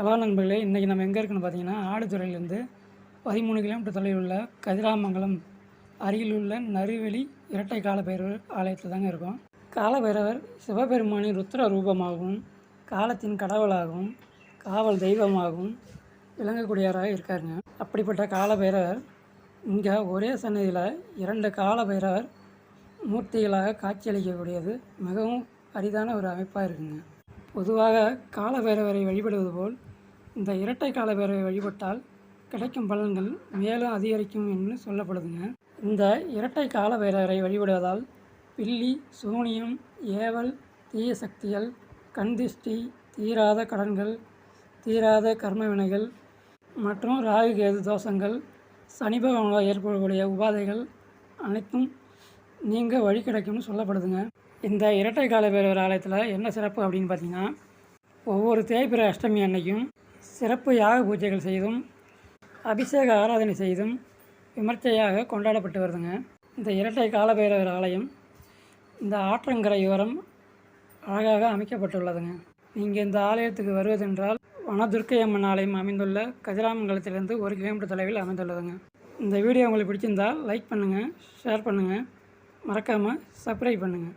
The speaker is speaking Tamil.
ஹலோ நண்பர்களே இன்றைக்கி நம்ம எங்கே இருக்குன்னு பார்த்தீங்கன்னா ஆடுதுறையிலேருந்து பதிமூணு கிலோமீட்டர் தொலைவில் உள்ள கதிராமங்கலம் அருகில் உள்ள நறுவெளி இரட்டை காலபைரவர் ஆலயத்தில் தாங்க இருக்கோம். காலபைரவர் சிவபெருமானின் ருத்ர ரூபமாகவும் காலத்தின் கடவுளாகவும் காவல் தெய்வமாகவும் விளங்கக்கூடியவராக இருக்காருங்க. அப்படிப்பட்ட காலபைரவர் இங்கே ஒரே சன்னதியில் இரண்டு காலபைரவர் மூர்த்திகளாக காட்சியளிக்கக்கூடியது மிகவும் அரிதான ஒரு அமைப்பாக இருக்குங்க. பொதுவாக காலபைரவரை வழிபடுவது போல் இந்த இரட்டை கால பேரவை வழிபட்டால் கிடைக்கும் பலன்கள் மேலும் அதிகரிக்கும் என்று சொல்லப்படுதுங்க. இந்த இரட்டை கால காலபைரவரை வழிபடுவதால் பில்லி சூனியம் ஏவல் தீய சக்திகள் கண்திஷ்டி தீராத கடன்கள் தீராத கர்ம வினைகள் மற்றும் ராகு கேது தோஷங்கள் சனி பகவானால் ஏற்படக்கூடிய உபாதைகள் அனைத்தும் நீங்க வழி கிடைக்கும்னு சொல்லப்படுதுங்க. இந்த இரட்டை கால பேரவர் ஆலயத்தில் என்ன சிறப்பு அப்படின்னு பார்த்தீங்கன்னா ஒவ்வொரு தேய்பிற அஷ்டமி அன்னைக்கும் சிறப்பு யாக பூஜைகள் செய்தும் அபிஷேக ஆராதனை செய்தும் விமர்சையாக கொண்டாடப்பட்டு வருதுங்க. இந்த இரட்டை கால பைரவர் ஆலயம் இந்த ஆற்றங்கரையோரம் அழகாக அமைக்கப்பட்டுள்ளதுங்க. நீங்கள் இந்த ஆலயத்துக்கு வருவதென்றால் வனதுர்க்கை அம்மன் ஆலயம் அமைந்துள்ள கதிராமங்கலத்திலிருந்து ஒரு கிலோமீட்டர் தொலைவில் அமைந்துள்ளதுங்க. இந்த வீடியோ உங்களுக்கு பிடிச்சிருந்தால் லைக் பண்ணுங்கள் ஷேர் பண்ணுங்கள் மறக்காமல் சப்ஸ்கிரைப் பண்ணுங்கள்